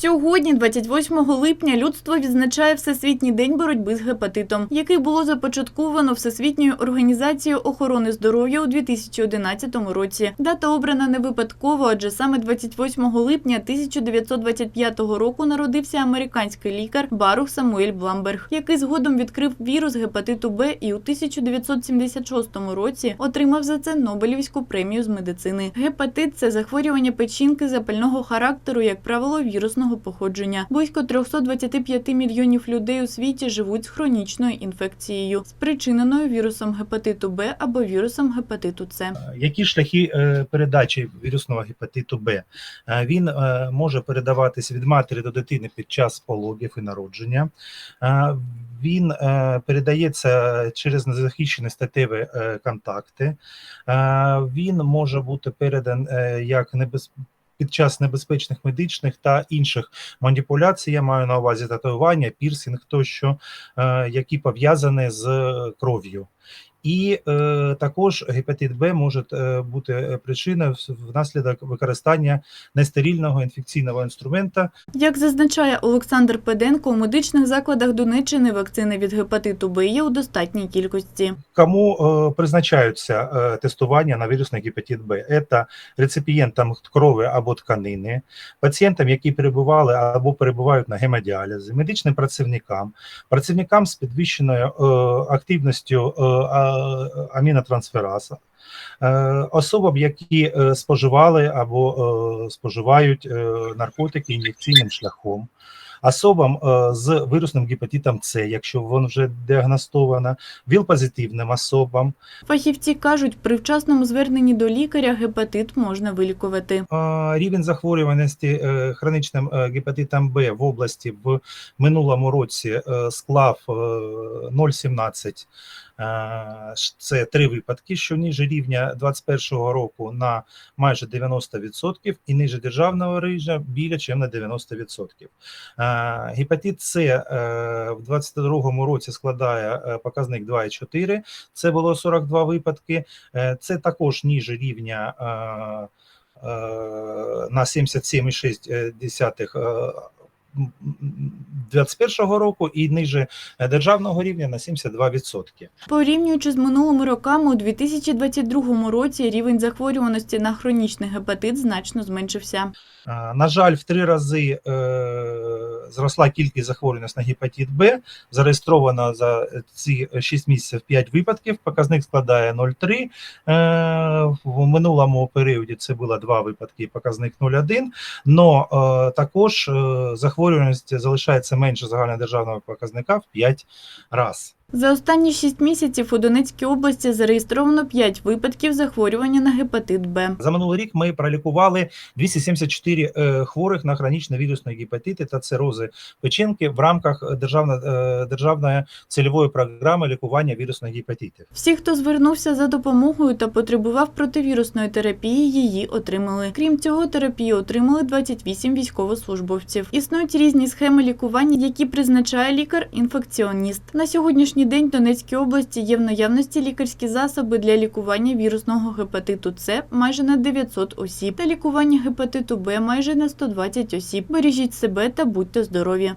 Сьогодні, 28 липня, людство відзначає Всесвітній день боротьби з гепатитом, який було започатковано Всесвітньою організацією охорони здоров'я у 2011 році. Дата обрана не випадково, адже саме 28 липня 1925 року народився американський лікар Барух Самуель Бламберг, який згодом відкрив вірус гепатиту Б і у 1976 році отримав за це Нобелівську премію з медицини. Гепатит це захворювання печінки запального характеру, як правило, вірусного походження. Близько 325 мільйонів людей у світі живуть з хронічною інфекцією, спричиненою вірусом гепатиту Б або вірусом гепатиту С. Які шляхи е, передачі вірусного гепатиту Б? Е, Він е, може передаватись від матері до дитини під час пологів і народження. Е, Він е, передається через незахищені статеві е, контакти. Е, Він може бути передан е, як небез... під час небезпечних медичних та інших маніпуляцій. Я маю на увазі татуювання, пірсинг тощо, е, які пов'язані з кров'ю. І е, також гепатит Б може е, бути е, причиною внаслідок використання нестерильного інфекційного інструмента. Як зазначає Олександр Педенко, у медичних закладах Донеччини вакцини від гепатиту Б є у достатній кількості. Кому е, призначаються е, тестування на вірусний гепатит Б? Це реципієнтам крові або тканини, пацієнтам, які перебували або перебувають на гемодіалізі, медичним працівникам, працівникам з підвищеною е, активністю е, а- амінотрансфераза, е, особам, які е, споживали або е, споживають наркотики ін'єкційним шляхом. Особам з вірусним гепатитом С, якщо воно вже діагностовано, ВІЛ-позитивним особам, Фахівці кажуть, при вчасному зверненні до лікаря гепатит можна вилікувати. Рівень захворюваності хронічним гепатитом Б в області в минулому році склав е, 0,17. Це три випадки, що ниже рівня 2021 року на майже 90% і ниже державного рівня біля ніж на 90%. Е, Гепатит С е, в 2022 році складає е, показник 2,4, це було 42 випадки. Е, Це також ніже рівня на 77,6 2021 року і ниже державного рівня на 72%. Порівнюючи з минулими роками, у 2022 році рівень захворюваності на хронічний гепатит значно зменшився. На жаль, в три рази е, зросла кількість захворюваності на гепатит Б. Зареєстровано за ці 6 місяців 5 випадків. Показник складає 0,3. Е, в минулому періоді це було 2 випадки, показник 0,1. Но е, також е, захворюваність залишається менше загальнодержавного показника в 5 разів. За останні 6 місяців у Донецькій області зареєстровано 5 випадків захворювання на гепатит Б. За минулий рік ми пролікували 274 е, хворих на хронічні вірусні гепатити та цирози печінки в рамках державної, е, державної цільової програми лікування вірусних гепатитів. Всі, хто звернувся за допомогою та потребував противірусної терапії, її отримали. Крім цього, терапію отримали 28 військовослужбовців. Існують різні схеми лікування, які призначає лікар-інфекціоніст. На сьогоднішній день в Донецькій області є в наявності лікарські засоби для лікування вірусного гепатиту С майже на 900 осіб та лікування гепатиту Б майже на 120 осіб. Бережіть себе та будьте здорові.